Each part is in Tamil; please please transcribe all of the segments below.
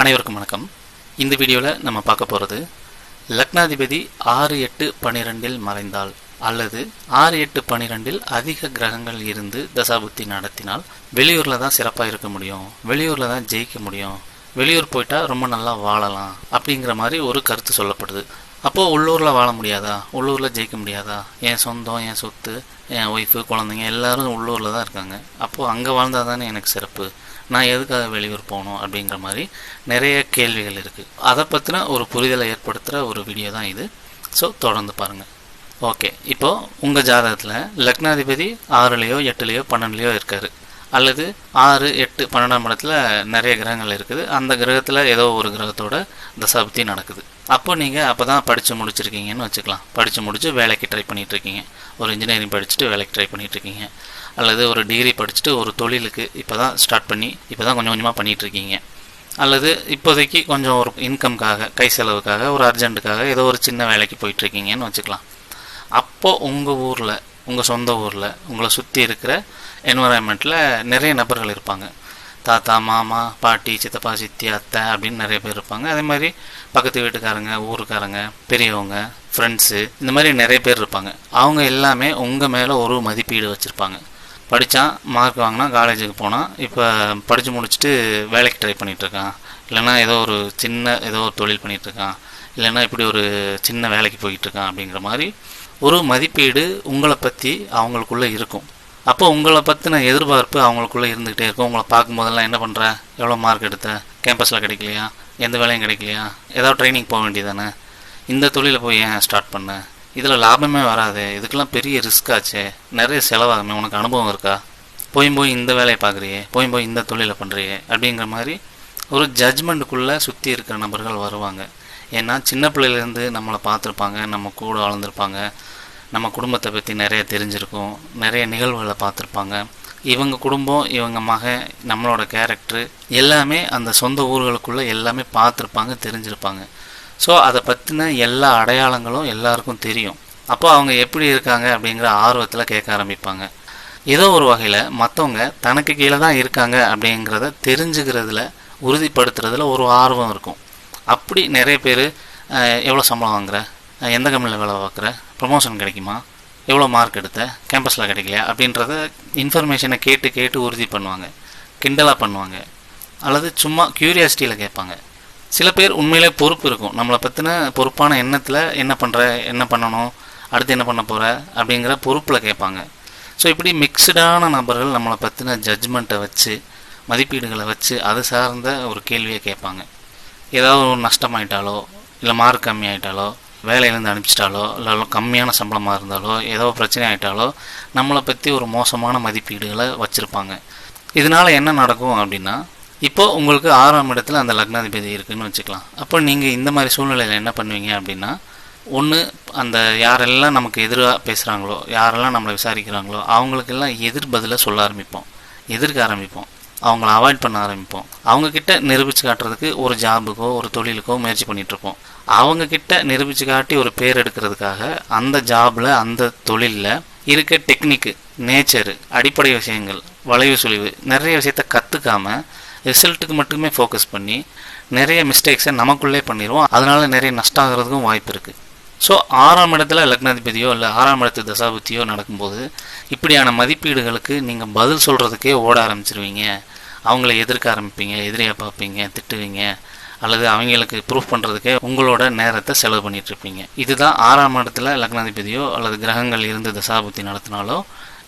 அனைவருக்கும் வணக்கம். இந்த வீடியோவில் நம்ம பார்க்க போகிறது லக்னாதிபதி ஆறு எட்டு பனிரெண்டில் மறைந்தால் அல்லது ஆறு எட்டு பனிரெண்டில் அதிக கிரகங்கள் இருந்து தசாபுத்தி நடத்தினால் வெளியூரில் தான் சிறப்பாக இருக்க முடியும் வெளியூரில் தான் ஜெயிக்க முடியும் வெளியூர் போயிட்டா ரொம்ப நல்லா வாழலாம் அப்படிங்கிற மாதிரி ஒரு கருத்து சொல்லப்படுது. அப்போது உள்ளூரில் வாழ முடியாதா? உள்ளூரில் ஜெயிக்க முடியாதா? என் சொந்தம் என் சொத்து என் ஒய்ஃபு குழந்தைங்க எல்லாரும் உள்ளூரில் தான் இருக்காங்க. அப்போது அங்கே வாழ்ந்தால் தானே எனக்கு சிறப்பு? நான் எதுக்காக வெளியூர் போகணும் அப்படிங்கிற மாதிரி நிறைய கேள்விகள் இருக்குது அதை பற்றின ஒரு புரிதலை ஏற்படுத்துகிற ஒரு வீடியோ தான் இது. ஸோ தொடர்ந்து பாருங்கள் ஓகே இப்போது உங்கள் ஜாதகத்தில் லக்னாதிபதி ஆறுலேயோ எட்டுலேயோ பன்னெண்டுலேயோ இருக்கார். அல்லது ஆறு எட்டு பன்னெண்டாம் இடத்துல நிறைய கிரகங்கள் இருக்குது. அந்த கிரகத்தில் ஏதோ ஒரு கிரகத்தோட தசாபுத்தி நடக்குது. அப்போ நீங்கள் அப்போ தான் படித்து முடிச்சிருக்கீங்கன்னு வச்சுக்கலாம். படித்து முடித்து வேலைக்கு ட்ரை பண்ணிகிட்ருக்கீங்க இருக்கீங்க. ஒரு இன்ஜினியரிங் படிச்சுட்டு வேலைக்கு ட்ரை பண்ணிகிட்ருக்கீங்க அல்லது ஒரு டிகிரி படிச்சுட்டு ஒரு தொழிலுக்கு இப்போ தான் ஸ்டார்ட் பண்ணி இப்போ தான் கொஞ்சம் கொஞ்சமாக பண்ணிகிட்ருக்கீங்க இருக்கீங்க அல்லது இப்போதைக்கு கொஞ்சம் ஒரு இன்கம்காக கை செலவுக்காக ஒரு அர்ஜென்ட்டுக்காக ஏதோ ஒரு சின்ன வேலைக்கு போயிட்டுருக்கீங்கன்னு வச்சுக்கலாம். அப்போது உங்கள் ஊரில் உங்கள் சொந்த ஊரில் உங்களை சுற்றி இருக்கிற என்வரான்மெண்ட்டில் நிறைய நபர்கள் இருப்பாங்க. தாத்தா மாமா பாட்டி சித்தப்பா சித்தி அத்தை அப்படின்னு நிறைய பேர் இருப்பாங்க. அதே மாதிரி பக்கத்து வீட்டுக்காரங்க ஊருக்காரங்க பெரியவங்க ஃப்ரெண்ட்ஸு இந்த மாதிரி நிறைய பேர் இருப்பாங்க. அவங்க எல்லாமே உங்கள் மேலே ஒரு மதிப்பீடு வச்சுருப்பாங்க. படித்தான் மார்க் வாங்கினா காலேஜுக்கு போனால் இப்போ படித்து முடிச்சுட்டு வேலைக்கு ட்ரை பண்ணிகிட்ருக்கான் இல்லைன்னா ஏதோ ஒரு சின்ன ஏதோ ஒரு தொழில் பண்ணிகிட்ருக்கான் இல்லைன்னா இப்படி ஒரு சின்ன வேலைக்கு போய்கிட்டுருக்கான் அப்படிங்கிற மாதிரி ஒரு மதிப்பீடு உங்களை பற்றி அவங்களுக்குள்ளே இருக்கும். அப்போ உங்களை பற்றின எதிர்பார்ப்பு அவங்களுக்குள்ளே இருந்துக்கிட்டே இருக்கும். உங்களை பார்க்கும்போதெல்லாம் என்ன பண்ணுற எவ்வளோ மார்க் எடுத்த? கேம்பஸில் கிடைக்கலையா? எந்த வேலையும் கிடைக்கலையா? ஏதாவது ட்ரைனிங் போக வேண்டியதானே இந்த தொழிலை போய் ஏன் ஸ்டார்ட் பண்ணேன் இதில் லாபமே வராது. இதுக்கெல்லாம் பெரிய ரிஸ்க் ஆச்சு. நிறைய செலவாகுமே. உனக்கு அனுபவம் இருக்கா? போய் போய் இந்த வேலையை பார்க்குறியே. போய் போய் இந்த தொழிலை பண்ணுறியே அப்படிங்கிற மாதிரி ஒரு ஜட்ஜ்மெண்ட்டுக்குள்ளே சுற்றி இருக்கிற நபர்கள் வருவாங்க. ஏன்னா சின்ன பிள்ளையிலேருந்து நம்மளை பார்த்துருப்பாங்க. நம்ம கூட வளர்ந்துருப்பாங்க. நம்ம குடும்பத்தை பற்றி நிறைய தெரிஞ்சிருக்கும். நிறைய நிகழ்வுகளை பார்த்துருப்பாங்க. இவங்க குடும்பம் இவங்க மகன் நம்மளோட கேரக்டர் எல்லாமே அந்த சொந்த ஊர்களுக்குள்ளே எல்லாமே பார்த்துருப்பாங்க தெரிஞ்சிருப்பாங்க. ஸோ அதை பற்றின எல்லா அடையாளங்களும் எல்லாருக்கும் தெரியும். அப்போ அவங்க எப்படி இருக்காங்க அப்படிங்கிற ஆர்வத்தில் கேட்க ஆரம்பிப்பாங்க. ஏதோ ஒரு வகையில் மற்றவங்க தனக்கு கீழே தான் இருக்காங்க அப்படிங்கிறத தெரிஞ்சுக்கிறதுல உறுதிப்படுத்துறதுல ஒரு ஆர்வம் இருக்கும். அப்படி நிறைய பேர் எவ்வளோ சம்பளம் வாங்குற? எந்த கம்பெனியில் வேலை பார்க்குற? ப்ரொமோஷன் கிடைக்குமா? எவ்வளோ மார்க் எடுத்த? கேம்பஸில் கிடைக்கலையா? அப்படின்றத இன்ஃபர்மேஷனை கேட்டு கேட்டு உறுதி பண்ணுவாங்க. கிண்டலாக பண்ணுவாங்க. அல்லது சும்மா க்யூரியாசிட்டியில் கேட்பாங்க. சில பேர் உண்மையிலே பொறுப்பு இருக்கும். நம்மளை பற்றின பொறுப்பான எண்ணத்தில் என்ன பண்ணுற என்ன பண்ணணும் அடுத்து என்ன பண்ண போகிற அப்படிங்கிற பொறுப்பில் கேட்பாங்க. ஸோ இப்படி மிக்சடான நபர்கள் நம்மளை பற்றின ஜட்ஜ்மெண்ட்டை வச்சு மதிப்பீடுகளை வச்சு அது சார்ந்த ஒரு கேள்வியை கேட்பாங்க. ஏதாவது ஒரு நஷ்டமாயிட்டாலோ இல்லை மார்க் கம்மியாயிட்டாலோ வேலையிலேருந்து அனுப்பிச்சிட்டாலோ இல்லை கம்மியான சம்பளமாக இருந்தாலோ ஏதோ பிரச்சனை ஆகிட்டாலோ நம்மளை பற்றி ஒரு மோசமான மதிப்பீடுகளை வச்சுருப்பாங்க. இதனால் என்ன நடக்கும் அப்படின்னா இப்போ உங்களுக்கு ஆறாம் இடத்துல அந்த லக்னாதிபதி இருக்குதுன்னு வச்சுக்கலாம். அப்போ நீங்கள் இந்த மாதிரி சூழ்நிலையில் என்ன பண்ணுவீங்க அப்படின்னா ஒன்று அந்த யாரெல்லாம் நமக்கு எதிராக பேசுகிறாங்களோ யாரெல்லாம் நம்மளை விசாரிக்கிறாங்களோ அவங்களுக்கெல்லாம் எதிர் பதிலாக சொல்ல ஆரம்பிப்போம். எதிர்க்க ஆரம்பிப்போம். அவங்கள அவாய்ட் பண்ண ஆரம்பிப்போம். அவங்கக்கிட்ட நிரூபித்து காட்டுறதுக்கு ஒரு ஜாபுக்கோ ஒரு தொழிலுக்கோ முயற்சி பண்ணிகிட்ருப்போம் அவங்கக்கிட்ட நிரூபித்து காட்டி ஒரு பேர் எடுக்கிறதுக்காக அந்த ஜாபில் அந்த தொழிலில் இருக்க டெக்னிக்கு நேச்சரு அடிப்படை விஷயங்கள் வளைவு சுழிவு நிறைய விஷயத்த கற்றுக்காம ரிசல்ட்டுக்கு மட்டுமே ஃபோக்கஸ் பண்ணி நிறைய மிஸ்டேக்ஸை நமக்குள்ளே பண்ணிடுவோம். அதனால் நிறைய நஷ்டம் ஆகிறதுக்கும் வாய்ப்பு இருக்குது ஸோ ஆறாம் இடத்துல லக்னாதிபதியோ இல்லை ஆறாம் இடத்து தசாபுத்தியோ நடக்கும்போது இப்படியான மதிப்பீடுகளுக்கு நீங்கள் பதில் சொல்கிறதுக்கே ஓட ஆரம்பிச்சிருவீங்க. அவங்கள எதிர்க்க ஆரம்பிப்பீங்க எதிரியாக பார்ப்பீங்க திட்டுவீங்க அல்லது அவங்களுக்கு ப்ரூஃப் பண்ணுறதுக்கே உங்களோட நேரத்தை செலவு பண்ணிட்டு இருப்பீங்க இதுதான் ஆறாம் இடத்துல லக்னாதிபதியோ அல்லது கிரகங்கள் இருந்து தசாபுத்தி நடத்தினாலோ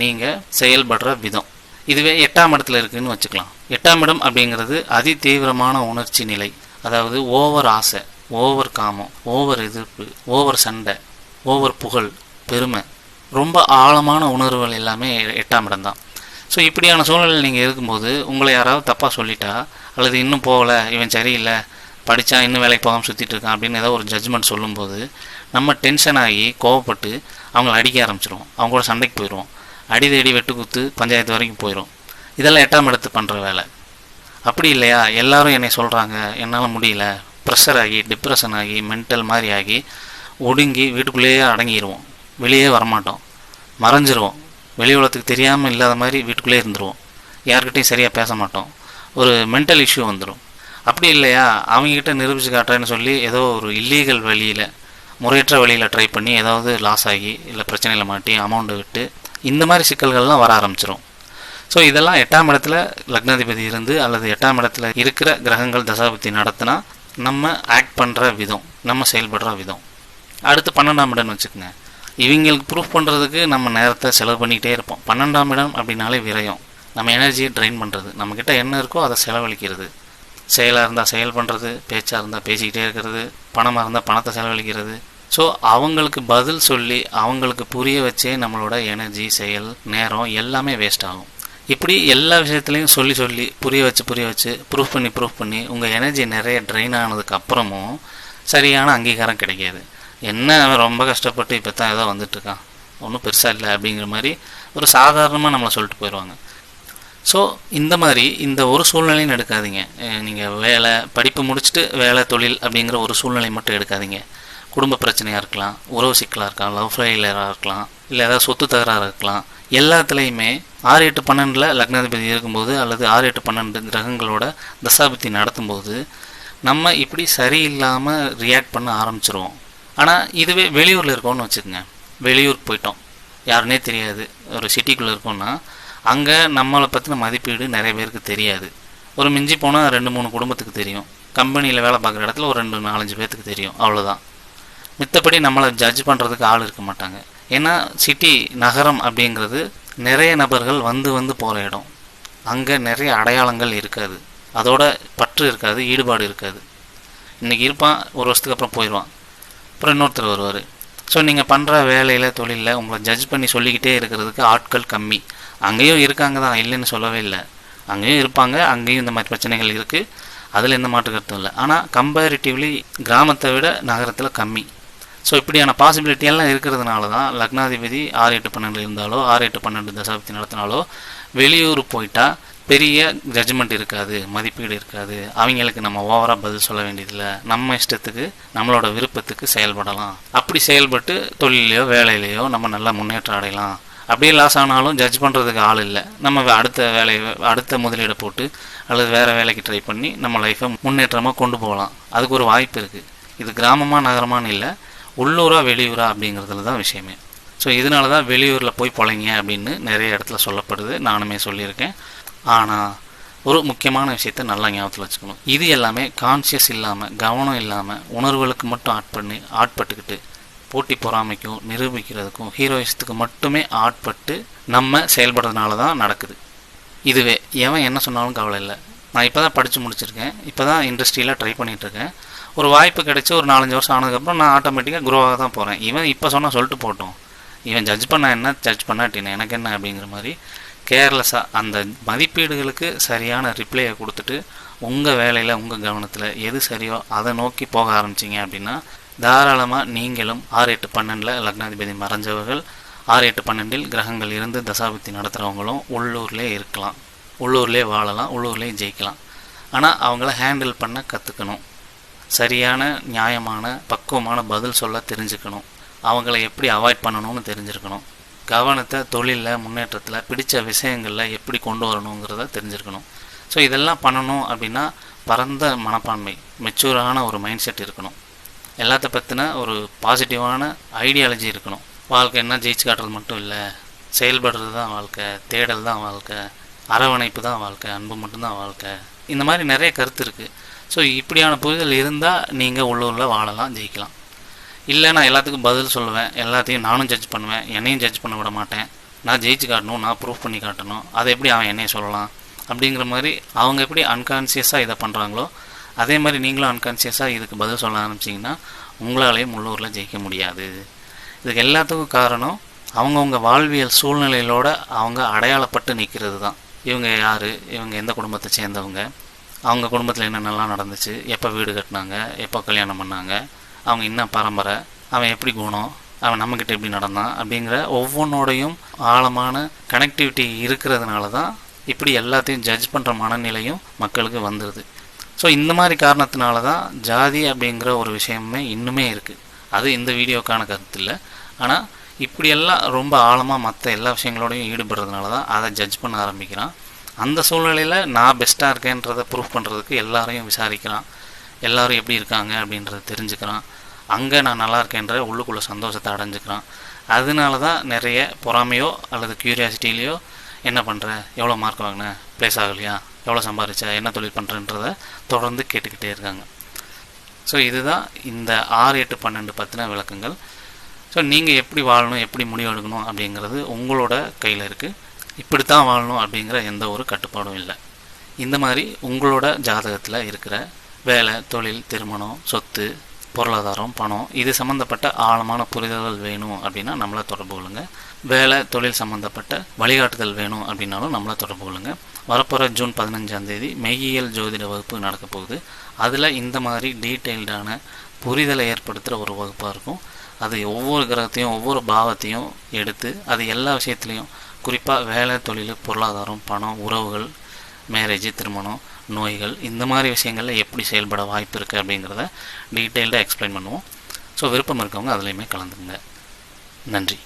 நீங்கள் செயல்படுற விதம். இதுவே எட்டாம் இடத்துல இருக்குதுன்னு வச்சுக்கலாம். எட்டாம் இடம் அப்படிங்கிறது அதி தீவிரமான உணர்ச்சி நிலை. அதாவது ஓவர் ஆசை ஓவர் காமம் ஓவர் எதிர்ப்பு ஓவர் சண்டை ஓவர் புகழ் பெருமை. ரொம்ப ஆழமான உணர்வுகள் எல்லாமே எட்டாம் இடம் தான். ஸோ இப்படியான சூழ்நிலை நீங்கள் இருக்கும்போது உங்களை யாராவது தப்பாக சொல்லிட்டா அல்லது இன்னும் போகலை இவன் சரியில்லை படித்தா இன்னும் வேலைக்கு போகாமல் சுற்றிட்டு இருக்கான் அப்படின்னு ஏதோ ஒரு ஜட்ஜ்மெண்ட் சொல்லும்போது நம்ம டென்ஷன் ஆகி கோவப்பட்டு அவங்கள அடிக்க ஆரம்பிச்சிருவோம். அவங்க கூட சண்டைக்கு போயிடுவோம் அடி தேடி வெட்டு குத்து பஞ்சாயத்து வரைக்கும் போயிடும் இதெல்லாம் எட்டாம் எடுத்து பண்ணுற வேலை. அப்படி இல்லையா? எல்லாரும் என்னை சொல்கிறாங்க என்னால் முடியல. ப்ரெஷர் ஆகி டிப்ரெஷன் ஆகி மென்டல் மாதிரி ஆகி ஒடுங்கி வீட்டுக்குள்ளேயே அடங்கிடுவோம் வெளியே வரமாட்டோம். மறைஞ்சிருவோம். வெளி உலகத்துக்கு தெரியாமல் இல்லாத மாதிரி வீட்டுக்குள்ளே இருந்துருவோம். யார்கிட்டையும் சரியாக பேச மாட்டோம். ஒரு மென்டல் இஷ்யூ வந்துடும் அப்படி இல்லையா? அவங்ககிட்ட நிரூபித்து காட்டுறேன்னு சொல்லி ஏதோ ஒரு இல்லீகல் வழியில் முறையற்ற வழியில் ட்ரை பண்ணி ஏதாவது லாஸ் ஆகி இல்லை பிரச்சனையில் மாட்டி அமௌண்ட்டு விட்டு இந்த மாதிரி சிக்கல்கள்லாம் வர ஆரம்பிச்சிடும் ஸோ இதெல்லாம் எட்டாம் இடத்துல லக்னாதிபதி இருந்து அல்லது எட்டாம் இடத்துல இருக்கிற கிரகங்கள் தசாபுத்தி நடத்தினா நம்ம ஆக்ட் பண்ணுற விதம் நம்ம செயல்படுற விதம். அடுத்து பன்னெண்டாம் இடம்னு வச்சுக்கோங்க. இவங்களுக்கு ப்ரூஃப் பண்ணுறதுக்கு நம்ம நேரத்தை செலவு பண்ணிக்கிட்டே இருப்போம். பன்னெண்டாம் இடம் அப்படின்னாலே விரயம். நம்ம எனர்ஜியை ட்ரெயின் பண்ணுறது நம்மக்கிட்ட என்ன இருக்கோ அதை செலவழிக்கிறது. செயலாக இருந்தால் செயல் பண்ணுறது பேச்சாக இருந்தால் பேசிக்கிட்டே இருக்கிறது பணமாக இருந்தால் பணத்தை செலவழிக்கிறது. ஸோ அவங்களுக்கு பதில் சொல்லி அவங்களுக்கு புரிய வச்சே நம்மளோட எனர்ஜி செயல் நேரம் எல்லாமே வேஸ்ட் ஆகும். இப்படி எல்லா விஷயத்துலையும் சொல்லி சொல்லி புரிய வச்சு புரிய வச்சு ப்ரூஃப் பண்ணி ப்ரூஃப் பண்ணி உங்கள் எனர்ஜி நிறைய ட்ரெயின் ஆனதுக்கு அப்புறமும் சரியான அங்கீகாரம் கிடைக்காது. என்ன அவன் ரொம்ப கஷ்டப்பட்டு இப்போ தான் ஏதோ வந்துட்டுருக்கான் ஒன்றும் பெருசாக இல்லை அப்படிங்கிற மாதிரி ஒரு சாதாரணமாக நம்மளை சொல்லிட்டு போயிடுவாங்க ஸோ இந்த மாதிரி இந்த ஒரு சூழ்நிலையும் எடுக்காதீங்க. நீங்கள் வேலை படிப்பு முடிச்சுட்டு வேலை தொழில் அப்படிங்கிற ஒரு சூழ்நிலை மட்டும் எடுக்காதீங்க. குடும்ப பிரச்சனையாக இருக்கலாம் உறவு சிக்கலாக இருக்கலாம் லவ் ஃபெயிலியராக இருக்கலாம் இல்லை ஏதாவது சொத்து தகராறு இருக்கலாம் எல்லாத்துலேயுமே ஆறு எட்டு பன்னெண்டில் லக்னாதிபதி இருக்கும்போது அல்லது ஆறு எட்டு பன்னெண்டு கிரகங்களோட தசாபத்தி நடத்தும்போது நம்ம இப்படி சரியில்லாமல் ரியாக்ட் பண்ண ஆரம்பிச்சிருவோம். ஆனால் இதுவே வெளியூரில் இருக்கோம்னு வச்சுக்கோங்க. வெளியூர் போயிட்டோம். யாருனே தெரியாது. ஒரு சிட்டிக்குள்ளே இருக்கோம்னா அங்கே நம்மளை பற்றின மதிப்பீடு நிறைய பேருக்கு தெரியாது. ஒரு மிஞ்சி போனால் ரெண்டு மூணு குடும்பத்துக்கு தெரியும். கம்பெனியில் வேலை பார்க்குற இடத்துல ஒரு ரெண்டு நாலஞ்சு பேர்த்துக்கு தெரியும். அவ்வளோதான் மித்தபடி நம்மளை ஜட்ஜ் பண்ணுறதுக்கு ஆள் இருக்க மாட்டாங்க. ஏன்னா சிட்டி நகரம் அப்படிங்கிறது நிறைய நபர்கள் வந்து வந்து போகிற இடம். அங்கே நிறைய அடையாளங்கள் இருக்காது. அதோட பற்று இருக்காது ஈடுபாடு இருக்காது. இன்றைக்கி இருப்பான் ஒரு வருஷத்துக்கு அப்புறம் போயிடுவான். அப்புறம் இன்னொருத்தர் வருவார். ஸோ நீங்கள் பண்ணுற வேலையில் தொழிலில் உங்களை ஜட்ஜ் பண்ணி சொல்லிக்கிட்டே இருக்கிறதுக்கு ஆட்கள் கம்மி. அங்கேயும் இருக்காங்க தான் இல்லைன்னு சொல்லவே இல்லை. அங்கேயும் இருப்பாங்க அங்கேயும் இந்த மாதிரி பிரச்சனைகள் இருக்குது அதில் எந்த மாற்று கருத்தும் இல்லை. ஆனால் கம்பேரிட்டிவ்லி கிராமத்தை விட நகரத்தில் கம்மி. ஸோ இப்படியான பாசிபிலிட்டி எல்லாம் இருக்கிறதுனால தான் லக்னாதிபதி ஆறு எட்டு பன்னெண்டு இருந்தாலோ ஆறு எட்டு பன்னெண்டு தசாப்தி நடத்தினாலோ வெளியூர் போயிட்டா பெரிய ஜட்ஜ்மெண்ட் இருக்காது மதிப்பீடு இருக்காது. அவங்களுக்கு நம்ம ஓவராக பதில் சொல்ல வேண்டியதில்லை. நம்ம இஷ்டத்துக்கு நம்மளோட விருப்பத்துக்கு செயல்படலாம். அப்படி செயல்பட்டு தொழிலையோ வேலையிலையோ நம்ம நல்லா முன்னேற்றம் அடையலாம். அப்படியே லாஸ் ஆனாலும் ஜட்ஜ் பண்ணுறதுக்கு ஆள் இல்லை. நம்ம அடுத்த வேலையை அடுத்த முதலீடை போட்டு அல்லது வேறு வேலைக்கு ட்ரை பண்ணி நம்ம லைஃப்பை முன்னேற்றமாக கொண்டு போகலாம். அதுக்கு ஒரு வாய்ப்பு இருக்குது இது கிராமமாக நகரமானு இல்லை. உள்ளூரா வெளியூரா அப்படிங்கிறதுல தான் விஷயமே. ஸோ இதனால தான் வெளியூரில் போய் பொழைங்க அப்படின்னு நிறைய இடத்துல சொல்லப்படுது. நானுமே சொல்லியிருக்கேன். ஆனால் ஒரு முக்கியமான விஷயத்த நல்லா ஞாபகத்தில் வச்சுக்கணும். இது எல்லாமே கான்சியஸ் இல்லாமல் கவனம் இல்லாமல் உணர்வுகளுக்கு மட்டும் ஆட் பண்ணி ஆட்பட்டுக்கிட்டு போட்டி பொறாமைக்கும் நிரூபிக்கிறதுக்கும் ஹீரோயிசத்துக்கு மட்டுமே ஆட்பட்டு நம்ம செயல்படுறதுனால தான் நடக்குது. இதுவே. எவன் என்ன சொன்னாலும் கவலை இல்லை. நான் இப்போ தான் படித்து முடிச்சிருக்கேன் இப்போ தான் இண்டஸ்ட்ரியில் ட்ரை பண்ணிகிட்ருக்கேன் ஒரு வாய்ப்பு கிடைச்சி ஒரு நாலஞ்சு வருஷம் ஆனதுக்கப்புறம் நான் ஆட்டோமேட்டிக்காக குரோவாக தான் போகிறேன் இவன் இப்போ சொன்னால் சொல்லிட்டு போட்டோம். இவன் ஜட்ஜ் பண்ண என்ன? ஜட்ஜ் பண்ணாட்டின எனக்கு என்ன? அப்படிங்கிற மாதிரி கேர்லெஸ்ஸாக அந்த மதிப்பீடுகளுக்கு சரியான ரிப்ளையை கொடுத்துட்டு உங்கள் வேலையில் உங்கள் கவனத்தில் எது சரியோ அதை நோக்கி போக ஆரம்பிச்சிங்க அப்படின்னா தாராளமாக நீங்களும் ஆறு எட்டு பன்னெண்டில் லக்னாதிபதி மறைஞ்சவர்கள் ஆறு எட்டு பன்னெண்டில் கிரகங்கள் இருந்து தசாபுத்தி நடத்துகிறவங்களும் உள்ளூர்லேயே இருக்கலாம். உள்ளூர்லேயே வாழலாம் உள்ளூர்லேயே ஜெயிக்கலாம். ஆனால் அவங்கள ஹேண்டில் பண்ண கற்றுக்கணும் சரியான நியாயமான பக்குவமான பதில் சொல்ல தெரிஞ்சுக்கணும். அவங்கள எப்படி அவாய்ட் பண்ணணும்னு தெரிஞ்சிருக்கணும். கவனத்தை தொழிலில் முன்னேற்றத்தில் பிடித்த விஷயங்களில் எப்படி கொண்டு வரணுங்கிறத தெரிஞ்சிருக்கணும். ஸோ இதெல்லாம் பண்ணணும் அப்படின்னா பரந்த மனப்பான்மை மெச்சூரான ஒரு மைண்ட் செட் இருக்கணும். எல்லாத்த பற்றின ஒரு பாசிட்டிவான ஐடியாலஜி இருக்கணும். வாழ்க்கை என்ன ஜெயிச்சு காட்டுறது மட்டும் இல்லை. செயல்படுறது தான் வாழ்க்கை தேடல் தான் வாழ்க்கை அரவணைப்பு தான் வாழ்க்கை அன்பு மட்டும்தான் வாழ்க்கை. இந்த மாதிரி நிறைய கருத்து இருக்குது ஸோ இப்படியான புரிதல் இருந்தால் நீங்கள் உள்ளூரில் வாழலாம் ஜெயிக்கலாம். இல்லை நான் எல்லாத்துக்கும் பதில் சொல்லுவேன். எல்லாத்தையும் நானும் ஜட்ஜ் பண்ணுவேன். என்னையும் ஜட்ஜ் பண்ண விட மாட்டேன். நான் ஜெயிச்சு காட்டணும் நான் ப்ரூஃப் பண்ணி காட்டணும். அதை எப்படி அவன் என்னையை சொல்லலாம்? அப்படிங்கிற மாதிரி அவங்க எப்படி அன்கான்சியஸாக இதை பண்ணுறாங்களோ அதே மாதிரி நீங்களும் அன்கான்சியஸாக இதுக்கு பதில் சொல்ல ஆரம்பிச்சிங்கன்னா உங்களாலேயும் உள்ளூரில் ஜெயிக்க முடியாது. இதுக்கு எல்லாத்துக்கும் காரணம் அவங்கவுங்க வாழ்வியல் சூழ்நிலையிலோடு அவங்க அடையாளப்பட்டு நிற்கிறது தான். இவங்க யார்? இவங்க எந்த குடும்பத்தை சேர்ந்தவங்க? அவங்க குடும்பத்தில் என்னென்னலாம் நடந்துச்சு எப்போ வீடு கட்டினாங்க எப்போ கல்யாணம் பண்ணாங்க அவங்க என்ன பரம்பரை அவன் எப்படி குணம் அவன் நம்மக்கிட்ட எப்படி நடந்தான் அப்படிங்கிற ஒவ்வொன்றோடையும் ஆழமான கனெக்டிவிட்டி இருக்கிறதுனால தான் இப்படி எல்லாத்தையும் ஜட்ஜ் பண்ணுற மனநிலையும் மக்களுக்கு வந்துடுது ஸோ இந்த மாதிரி காரணத்தினால தான் ஜாதி அப்படிங்கிற ஒரு விஷயமே இன்னுமே இருக்குது அது இந்த வீடியோக்கான கருத்து இல்லை. ஆனால் இப்படியெல்லாம் ரொம்ப ஆழமாக மற்ற எல்லா விஷயங்களோடையும் ஈடுபடுறதுனால தான் அதை ஜட்ஜ் பண்ண ஆரம்பிக்கிறான். அந்த சூழ்நிலையில் நான் பெஸ்ட்டாக இருக்கேன்றதை ப்ரூஃப் பண்ணுறதுக்கு எல்லாரையும் விசாரிக்கிறான். எல்லாரும் எப்படி இருக்காங்க அப்படின்றத தெரிஞ்சுக்கிறான். அங்கே நான் நல்லா இருக்கேன்ற உள்ளுக்குள்ளே சந்தோஷத்தை அடைஞ்சுக்கிறான். அதனால தான் நிறைய பொறாமையோ அல்லது க்யூரியாசிட்டிலேயோ என்ன பண்ணுற எவ்வளோ மார்க் வாங்கின? ப்ளேஸ் ஆகலையா? எவ்வளோ சம்பாரிச்சா? என்ன தொழில் பண்ணுறன்றத தொடர்ந்து கேட்டுக்கிட்டே இருக்காங்க. ஸோ இதுதான் இந்த ஆறு எட்டு பன்னெண்டு பற்றின விளக்கங்கள். ஸோ நீங்கள் எப்படி வாழணும் எப்படி முடிவெடுக்கணும் அப்படிங்கிறது உங்களோட கையில் இருக்குது இப்படித்தான் வாழணும் அப்படிங்கிற எந்த ஒரு கட்டுப்பாடும் இல்லை. இந்த மாதிரி உங்களோட ஜாதகத்தில் இருக்கிற வேலை தொழில் திருமணம் சொத்து பொருளாதாரம் பணம் இது சம்மந்தப்பட்ட ஆழமான புரிதல்கள் வேணும் அப்படின்னா நம்மளை தொடர்பு கொள்ளுங்க. வேலை தொழில் சம்மந்தப்பட்ட வழிகாட்டுதல் வேணும் அப்படின்னாலும் நம்மளை தொடர்பு கொள்ளுங்க. வரப்போகிற ஜூன் பதினஞ்சாம் தேதி மெய்யியல் ஜோதிட வகுப்பு நடக்க போகுது. அதில் இந்த மாதிரி டீட்டெயில்டான புரிதலை ஏற்படுத்துகிற ஒரு வகுப்பாக இருக்கும். அது ஒவ்வொரு கிரகத்தையும் ஒவ்வொரு பாவத்தையும் எடுத்து அது எல்லா விஷயத்துலையும் குறிப்பாக வேலை தொழில் பொருளாதாரம் பணம் உறவுகள் மேரேஜ் திருமணம் நோய்கள் இந்த மாதிரி விஷயங்களில் எப்படி செயல்பட வாய்ப்பு இருக்குது அப்படிங்கிறத டீட்டெயில்டாக எக்ஸ்பிளைன் பண்ணுவோம். ஸோ விருப்பம் இருக்கவங்க அதுலேயுமே கலந்துங்க நன்றி.